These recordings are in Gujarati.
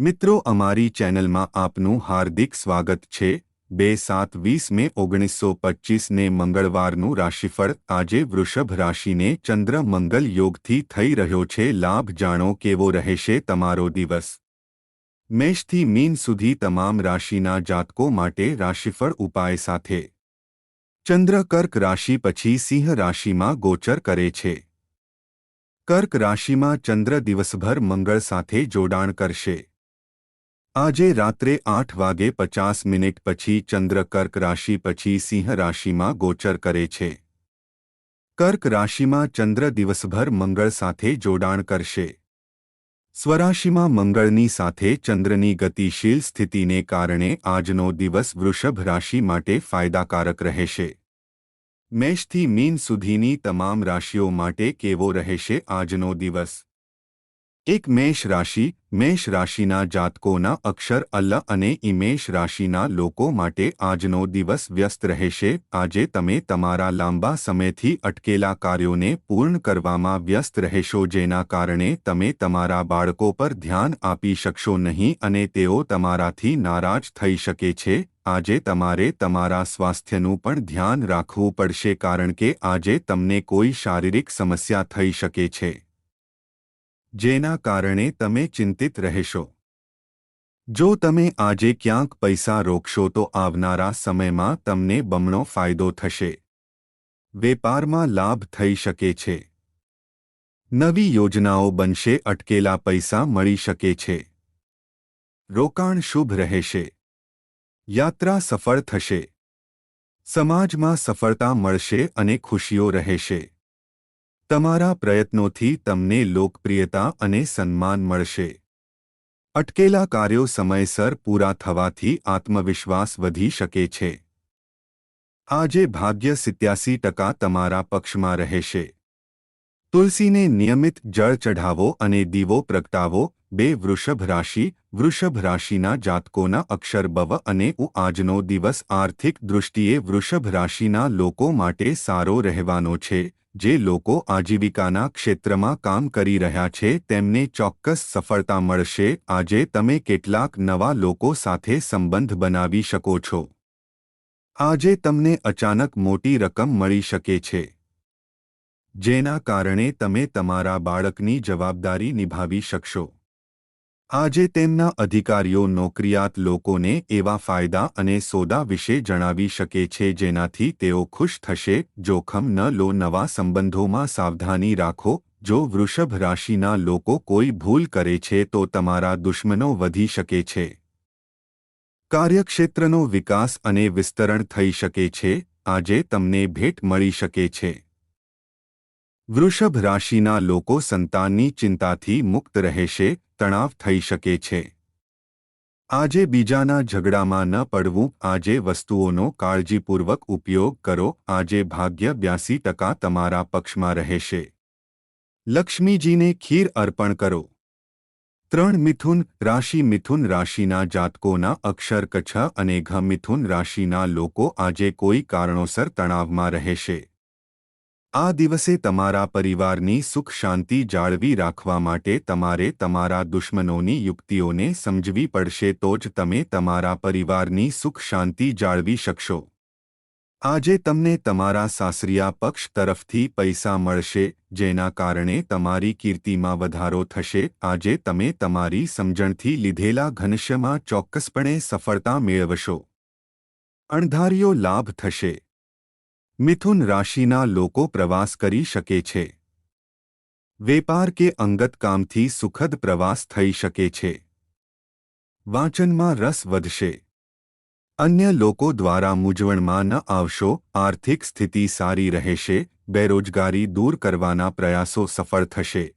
મિત્રો, અમારી ચેનલમાં આપનું હાર્દિક સ્વાગત છે. બે સાત વીસ મે ઓગણીસો પચ્ચીસને મંગળવારનું રાશિફળ. આજે વૃષભ રાશિને ચંદ્ર મંગલ યોગથી થઈ રહ્યો છે. લાભ જાણો કેવો રહેશે તમારો દિવસ? મેષથી મીન સુધી તમામ રાશિના જાતકો માટે રાશિફળ ઉપાય સાથે. ચંદ્ર કર્ક રાશિ પછી સિંહ રાશિમાં ગોચર કરે છે. કર્ક રાશિમાં ચંદ્ર દિવસભર મંગળ સાથે જોડાણ કરશે. આજે રાત્રે આઠ વાગે પચાસ મિનિટ પછી ચંદ્ર કર્ક રાશિ પછી સિંહ રાશિમાં ગોચર કરે છે. કર્ક રાશિમાં ચંદ્ર દિવસભર મંગળ સાથે જોડાણ કરશે. સ્વરાશિમાં મંગળની સાથે ચંદ્રની ગતિશીલ સ્થિતિને કારણે આજનો દિવસ વૃષભ રાશિ માટે ફાયદાકારક રહેશે. મેષથી મીન સુધીની તમામ રાશિઓ માટે કેવો રહેશે આજનો દિવસ? એક મેષ રાશિ, મેષ રાશિના જાતકોના અક્ષર અલ્લ અને ઇમેષ રાશિના લોકો માટે આજનો દિવસ વ્યસ્ત રહેશે. આજે તમે તમારા લાંબા સમયથી અટકેલા કાર્યોને પૂર્ણ કરવામાં વ્યસ્ત રહેશો, જેના કારણે તમે તમારા બાળકો પર ધ્યાન આપી શકશો નહીં અને તેઓ તમારાથી નારાજ થઈ શકે છે. આજે તમારે તમારા સ્વાસ્થ્યનું પણ ધ્યાન રાખવું પડશે, કારણ કે આજે તમને કોઈ શારીરિક સમસ્યા થઈ શકે છે. જેના કારણે તમે ચિંતિત રહેશો. જો તમે આજે ક્યાંક પૈસા રોકશો તો આવનારા સમયમાં તમને બમણો ફાયદો થશે. વેપારમાં લાભ થઈ શકે છે. નવી યોજનાઓ બનશે, અટકેલા પૈસા મળી શકે છે. રોકાણ શુભ રહેશે. યાત્રા સફળ થશે. સમાજમાં સફળતા મળશે અને ખુશીઓ રહેશે. તમારા પ્રયત્નોથી તમને લોકપ્રિયતા અને સન્માન મળશે. અટકેલા કાર્યો સમયસર પૂરા થવાથી આત્મવિશ્વાસ વધી શકે છે. આજે ભાગ્ય સિત્યાસી ટકા તમારા પક્ષમાં રહેશે. તુલસીને નિયમિત જળ ચઢાવો અને દીવો પ્રગટાવો. બે વૃષભ રાશિ, વૃષભ રાશિના જાતકોના અક્ષર બવ અને ઉ આજનો દિવસ આર્થિક દૃષ્ટિએ વૃષભ રાશિના લોકો માટે સારો રહેવાનો છે. જે લોકો આજીવિકાના ક્ષેત્રમાં કામ કરી રહ્યા છે, તેમને ચોક્કસ સફળતા મળશે. આજે તમે કેટલાક નવા લોકો સાથે સંબંધ બનાવી શકો છો. આજે તમને અચાનક મોટી રકમ મળી શકે છે. જેના કારણે તમે તમારા બાળકની જવાબદારી નિભાવી શકશો. આજે તેમના અધિકારીઓ નોકરિયાત લોકોને એવા ફાયદા અને સોદા વિશે જણાવી શકે છે જેનાથી તેઓ ખુશ થશે. જોખમ ન લો, નવા સંબંધોમાં સાવધાની રાખો. જો વૃષભ રાશિના લોકો કોઈ ભૂલ કરે છે તો તમારા દુશ્મનો વધી શકે છે. કાર્યક્ષેત્રનો વિકાસ અને વિસ્તરણ થઈ શકે છે. આજે તમને ભેટ મળી શકે છે. વૃષભ રાશિના લોકો સંતાનની ચિંતાથી મુક્ત રહેશે, તણાવ થઈ શકે છે. આજે બીજાના ઝઘડામાં ન પડવું, આજે વસ્તુઓનો કાળજીપૂર્વક ઉપયોગ કરો, આજે ભાગ્ય બ્યાસી ટકા તમારા પક્ષમાં રહેશે. લક્ષ્મીજીને ખીર અર્પણ કરો. ત્રણ મિથુન રાશિ મિથુન રાશિના જાતકોના અક્ષર કચ્છ અને ઘ મિથુન રાશિના લોકો આજે કોઈ કારણોસર તણાવમાં રહેશે. આ દિવસે તમારા પરિવારની સુખ શાંતિ જાળવી રાખવા માટે તમારે તમારા દુશ્મનોની યુક્તિઓને સમજવી પડશે તો જ તમે તમારા પરિવારની સુખ શાંતિ જાળવી શકશો. આજે તમને તમારા સાસરિયા પક્ષ તરફથી પૈસા મળશે, જેના કારણે તમારી કીર્તિમાં વધારો થશે. આજે તમે તમારી સમજણથી લીધેલા ઘનશ્યમાં ચોક્કસપણે સફળતા મેળવશો. અણધાર્યો લાભ થશે. મિથુન રાશિના લોકો પ્રવાસ કરી શકે છે. વેપાર કે અંગત કામથી સુખદ પ્રવાસ થઈ શકે છે. વાંચનમાં રસ વધશે. અન્ય લોકો દ્વારા મૂંઝવણમાં ન આવશો, આર્થિક સ્થિતિ સારી રહેશે, બેરોજગારી દૂર કરવાના પ્રયાસો સફળ થશે.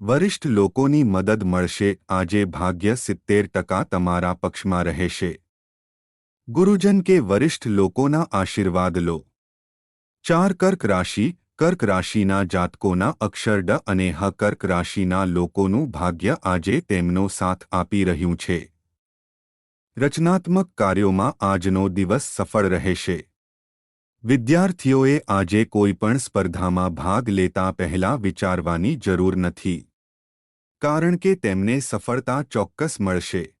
વરિષ્ઠ લોકોની મદદ મળશે, આજે ભાગ્ય સિત્તેર ટકા તમારા પક્ષમાં રહેશે. ગુરુજન કે વરિષ્ઠ લોકોના આશીર્વાદ લો. ચાર કર્ક રાશિ, કર્ક રાશિના જાતકોના અક્ષર ડ અને હ કર્ક રાશિના લોકોનું ભાગ્ય આજે તેમનો સાથ આપી રહ્યું છે. રચનાત્મક કાર્યોમાં આજનો દિવસ સફળ રહેશે. વિદ્યાર્થીઓએ આજે કોઈપણ સ્પર્ધામાં ભાગ લેતા પહેલા વિચારવાની જરૂર નથી. કારણ કે તેમને સફળતા ચોક્કસ મળશે.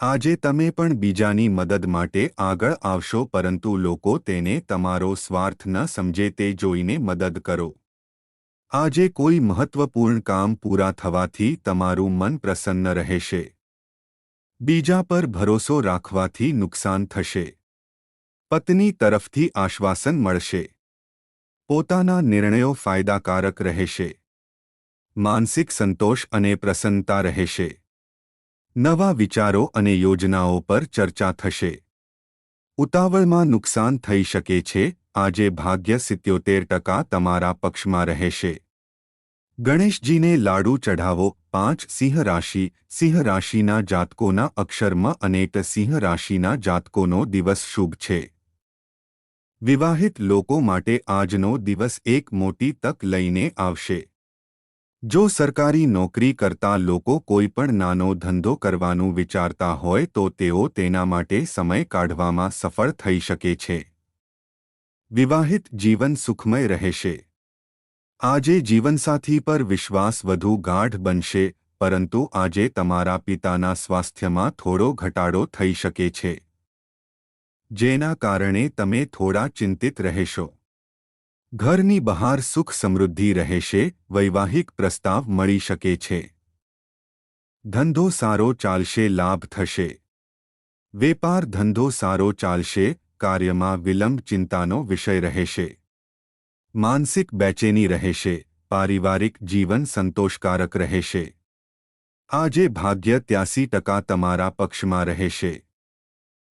આજે તમે પણ બીજાની મદદ માટે આગળ આવશો, પરંતુ લોકો તેને તમારો સ્વાર્થ ન સમજે તે જોઈને મદદ કરો. આજે કોઈ મહત્વપૂર્ણ કામ પૂરા થવાથી તમારું મન પ્રસન્ન રહેશે. બીજા પર ભરોસો રાખવાથી નુકસાન થશે. પત્ની તરફથી આશ્વાસન મળશે. પોતાના નિર્ણયો ફાયદાકારક રહેશે. માનસિક સંતોષ અને પ્રસન્નતા રહેશે. નવા વિચારો અને યોજનાઓ પર ચર્ચા થશે. ઉતાવળમાં નુકસાન થઈ શકે છે, આજે ભાગ્ય સિત્યોતેર ટકા તમારા પક્ષમાં રહેશે. ગણેશજીને લાડુ ચઢાવો, પાંચ સિંહ રાશિ, સિંહ રાશિના જાતકોના અક્ષરમાં અનેક સિંહ રાશિના જાતકોનો દિવસ શુભ છે. વિવાહિત લોકો માટે આજનો દિવસ એક મોટી તક લઈને આવશે. જો સરકારી નોકરી કરતા લોકો કોઈ પણ નાનો ધંધો કરવાનું વિચારતા હોય તો તેઓ તેના માટે સમય કાઢવામાં સફળ થઈ શકે છે. વિવાહિત જીવન સુખમય રહેશે. આજે જીવનસાથી પર વિશ્વાસ વધુ ગાઢ બનશે, પરંતુ આજે તમારા પિતાના સ્વાસ્થ્યમાં થોડો ઘટાડો થઈ શકે છે. જેના કારણે તમે થોડા ચિંતિત રહેશો. ઘરની બહાર સુખ સમૃદ્ધિ રહેશે, વૈવાહિક પ્રસ્તાવ મળી શકે છે. ધંધો સારો ચાલશે, લાભ થશે. વેપાર ધંધો સારો ચાલશે, કાર્યમાં વિલંબ ચિંતાનો વિષય રહેશે. માનસિક બેચેની રહેશે, પારિવારિક જીવન સંતોષકારક રહેશે. આજે ભાગ્ય ત્યાસી ટકા તમારા પક્ષમાં રહેશે.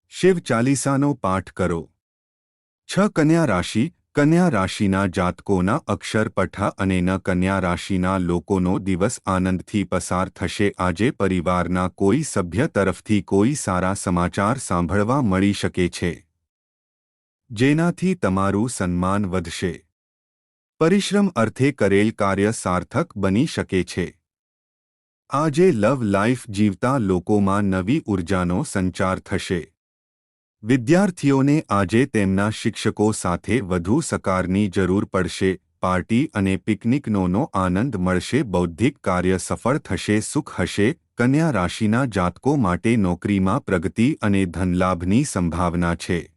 શિવ ચાલીસાનો પાઠ કરો. છ કન્યા રાશિ કન્યા રાશિના જાતકોના અક્ષર પઠા અને ન કન્યા રાશિના લોકોનો દિવસ આનંદથી પસાર થશે. આજે પરિવારના કોઈ સભ્ય તરફથી કોઈ સારા સમાચાર સાંભળવા મળી શકે છે, જેનાથી તમારું સન્માન વધશે. પરિશ્રમ અર્થે કરેલ કાર્ય સાર્થક બની શકે છે. આજે લવ લાઈફ જીવતા લોકોમાં નવી ઉર્જાનો સંચાર થશે. વિદ્યાર્થીઓને આજે તેમના શિક્ષકો સાથે વધુ સકારની જરૂર પડશે, પાર્ટી અને પિકનિકનોનો આનંદ મળશે, બૌદ્ધિક કાર્ય સફળ થશે, સુખ હશે, કન્યા રાશિના જાતકો માટે નોકરીમાં પ્રગતિ અને ધનલાભની સંભાવના છે.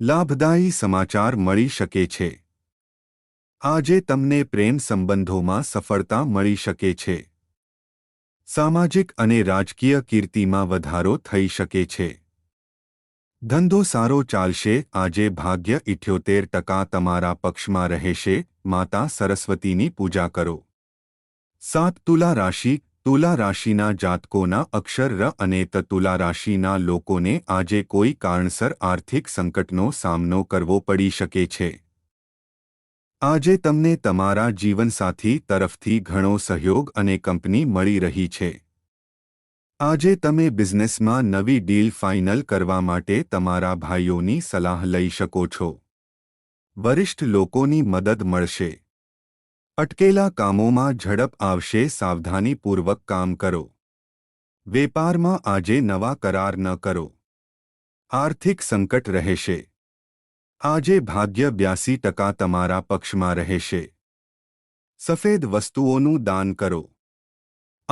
લાભદાયી સમાચાર મળી શકે છે. આજે તમને પ્રેમ સંબંધોમાં સફળતા મળી શકે છે. સામાજિક અને રાજકીય કીર્તિમાં વધારો થઈ શકે છે. ધંધો સારો ચાલશે, આજે ભાગ્ય ઇઠ્યોતેર ટકા તમારા પક્ષમાં રહેશે, માતા સરસ્વતીની પૂજા કરો. સાત તુલા રાશિ, તુલા રાશિના જાતકોના અક્ષર ર અને ત તુલા રાશિના લોકોને આજે કોઈ કારણસર આર્થિક સંકટનો સામનો કરવો પડી શકે છે. આજે તમને તમારા જીવનસાથી તરફથી ઘણો સહયોગ અને કંપની મળી રહી છે. આજે તમે બિઝનેસમાં નવી ડીલ ફાઇનલ કરવા માટે તમારા ભાઈઓની સલાહ લઈ શકો છો. વરિષ્ઠ લોકોની મદદ મળશે. અટકેલા કામોમાં ઝડપ આવશે, સાવધાનીપૂર્વક કામ કરો. વેપારમાં આજે નવા કરાર ન કરો. આર્થિક સંકટ રહેશે. આજે ભાગ્ય બ્યાસી ટકા તમારા પક્ષમાં રહેશે. સફેદ વસ્તુઓનું દાન કરો.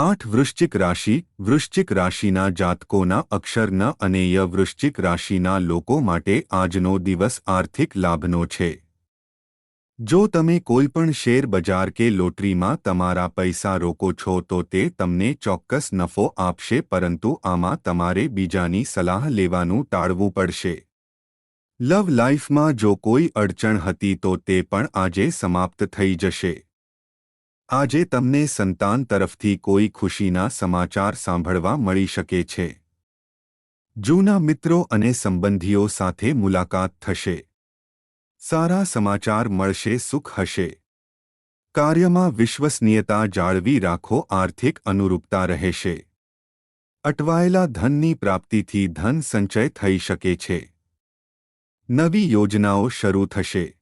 આઠ વૃશ્ચિક રાશિ, વૃશ્ચિક રાશિના જાતકોના અક્ષર ન અને ય વૃશ્ચિક રાશિના લોકો માટે આજનો દિવસ આર્થિક લાભનો છે. જો તમે કોઈપણ શેર બજાર કે લોટરીમાં તમારા પૈસા રોકો છો તો તે તમને ચોક્કસ નફો આપશે પરંતુ આમાં તમારે બીજાની સલાહ લેવાનું ટાળવું પડશે. લવ લાઇફમાં જો કોઈ અડચણ હતી તો તે પણ આજે સમાપ્ત થઈ જશે. આજે તમને સંતાન તરફથી કોઈ ખુશીના સમાચાર સાંભળવા મળી શકે છે. જૂના મિત્રો અને સંબંધીઓ સાથે મુલાકાત થશે. સારા સમાચાર મળશે, સુખ હશે. કાર્યમાં વિશ્વસનીયતા જાળવી રાખો, આર્થિક અનુરૂપતા રહેશે. અટવાયેલા ધનની પ્રાપ્તિથી ધન સંચય થઈ શકે છે. નવી યોજનાઓ શરૂ થશે.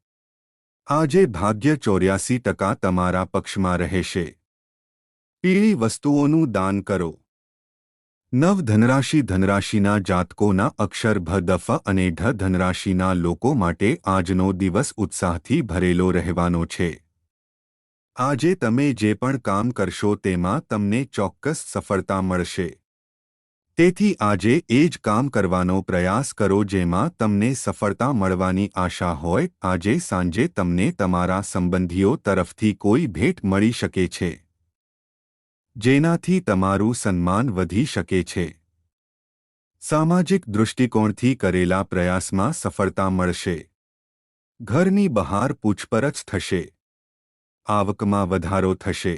આજે ભાગ્ય ચોર્યાસી ટકા તમારા પક્ષમાં રહેશે. પીળી વસ્તુઓનું દાન કરો. નવ ધનરાશિ ધનરાશિના જાતકોના અક્ષર ભ દફ અને ઢ ધનરાશિના લોકો માટે આજનો દિવસ ઉત્સાહથી ભરેલો રહેવાનો છે. આજે તમે જે પણ કામ કરશો તેમાં તમને ચોક્કસ સફળતા મળશે. તેથી આજે એ જ કામ કરવાનો પ્રયાસ કરો જેમાં તમને સફળતા મળવાની આશા હોય. આજે સાંજે તમને તમારા સંબંધીઓ તરફથી કોઈ ભેટ મળી શકે છે, જેનાથી તમારું સન્માન વધી શકે છે. સામાજિક દૃષ્ટિકોણથી કરેલા પ્રયાસમાં સફળતા મળશે. ઘરની બહાર પૂછપરછ થશે. આવકમાં વધારો થશે.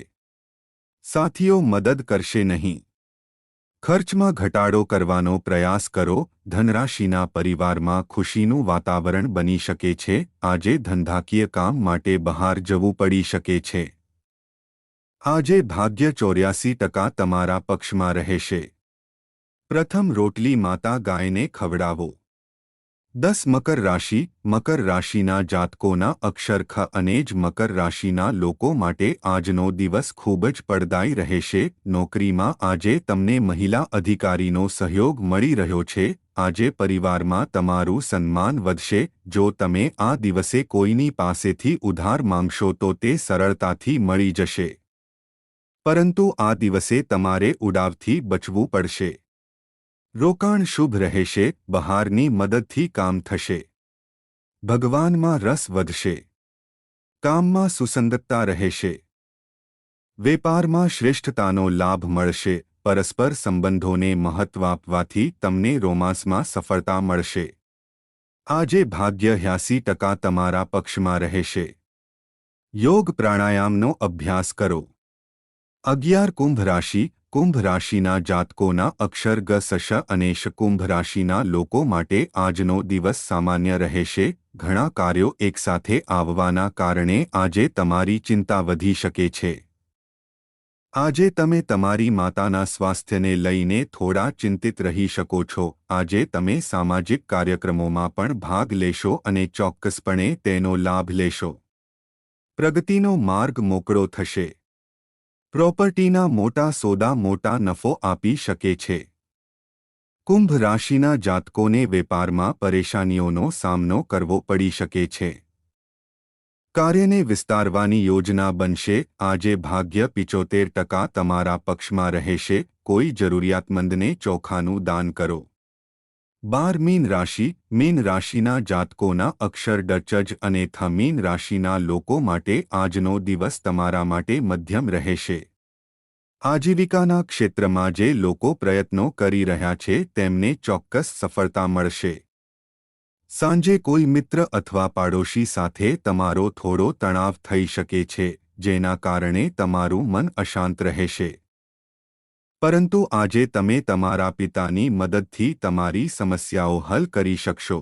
સાથીઓ મદદ કરશે નહીં. ખર્ચમાં ઘટાડો કરવાનો પ્રયાસ કરો, ધનરાશિના પરિવારમાં ખુશીનું વાતાવરણ બની શકે છે, આજે ધંધાકીય કામ માટે બહાર જવું પડી શકે છે. આજે ભાગ્ય ચોર્યાસી ટકા તમારા પક્ષમાં રહેશે. પ્રથમ રોટલી માતા ગાયને ખવડાવો. દસ મકર રાશિ, મકર રાશિના જાતકોના અક્ષરખ અને જ મકર રાશિના લોકો માટે આજનો દિવસ ખૂબ જ પડદાયી રહેશે. નોકરીમાં આજે તમને મહિલા અધિકારીનો સહયોગ મળી રહ્યો છે. આજે પરિવારમાં તમારું સન્માન વધશે. જો તમે આ દિવસે કોઈની પાસેથી ઉધાર માંગશો તો તે સરળતાથી મળી જશે. પરંતુ આ દિવસે તમારે ઉડાવથી બચવું પડશે. રોકાણ શુભ રહેશે, બહારની મદદથી કામ થશે. ભગવાનમાં રસ વધશે. કામમાં સુસંગતતા રહેશે. વેપારમાં શ્રેષ્ઠતાનો લાભ મળશે, પરસ્પર સંબંધોને મહત્વ આપવાથી તમને રોમાન્સમાં સફળતા મળશે. આજે ભાગ્ય હ્યાસી ટકા તમારા પક્ષમાં રહેશે. યોગ પ્રાણાયામનો અભ્યાસ કરો. અગિયાર કુંભ રાશિ કુંભ રાશિના જાતકોના અક્ષર ગ સશ અને કુંભ રાશિના લોકો માટે આજનો દિવસ સામાન્ય રહેશે. ઘણા કાર્યો એકસાથે આવવાના કારણે આજે તમારી ચિંતા વધી શકે છે. આજે તમે તમારી માતાના સ્વાસ્થ્યને લઈને થોડા ચિંતિત રહી શકો છો. આજે તમે સામાજિક કાર્યક્રમોમાં પણ ભાગ લેશો અને ચોક્કસપણે તેનો લાભ લેશો. પ્રગતિનો માર્ગ મોકળો થશે. પ્રોપર્ટીના મોટા સોદા મોટા નફો આપી શકે છે. કુંભ રાશિના જાતકોને વેપારમાં પરેશાનીઓનો સામનો કરવો પડી શકે છે. કાર્યને વિસ્તારવાની યોજના બનશે. આજે ભાગ્ય પિચોતેર ટકા તમારા પક્ષમાં રહેશે. કોઈ જરૂરિયાતમંદને ચોખાનું દાન કરો. બાર મીન રાશિ, મીન રાશિના જાતકોના અક્ષર ડચજ અને થ મીન રાશિના લોકો માટે આજનો દિવસ તમારા માટે મધ્યમ રહેશે. આજીવિકાના ક્ષેત્રમાં જે લોકો પ્રયત્નો કરી રહ્યા છે તેમને ચોક્કસ સફળતા મળશે. સાંજે કોઈ મિત્ર અથવા પાડોશી સાથે તમારો થોડો તણાવ થઈ શકે છે, જેના કારણે તમારું મન અશાંત રહેશે. પરંતુ આજે તમે તમારા પિતાની મદદથી તમારી સમસ્યાઓ હલ કરી શકશો.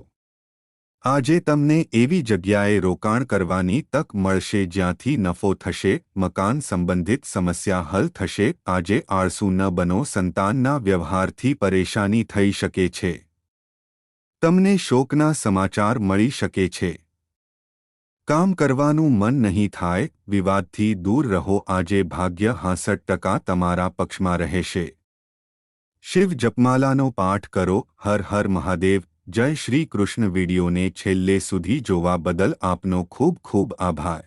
આજે તમને એવી જગ્યાએ રોકાણ કરવાની તક મળશે જ્યાંથી નફો થશે, મકાન સંબંધિત સમસ્યા હલ થશે, આજે આળસુ ન બનો, સંતાનના વ્યવહારથી પરેશાની થઈ શકે છે. તમને શોકના સમાચાર મળી શકે છે. કામ કરવાનું મન નહીં થાય, વિવાદથી દૂર રહો, આજે ભાગ્ય હાંસઠ ટકા તમારા પક્ષમાં રહેશે. શિવ જપમાલાનો પાઠ કરો, હર હર મહાદેવ, જય શ્રી કૃષ્ણ, વિડીયોને છેલ્લે સુધી જોવા બદલ આપનો ખૂબ ખૂબ આભાર.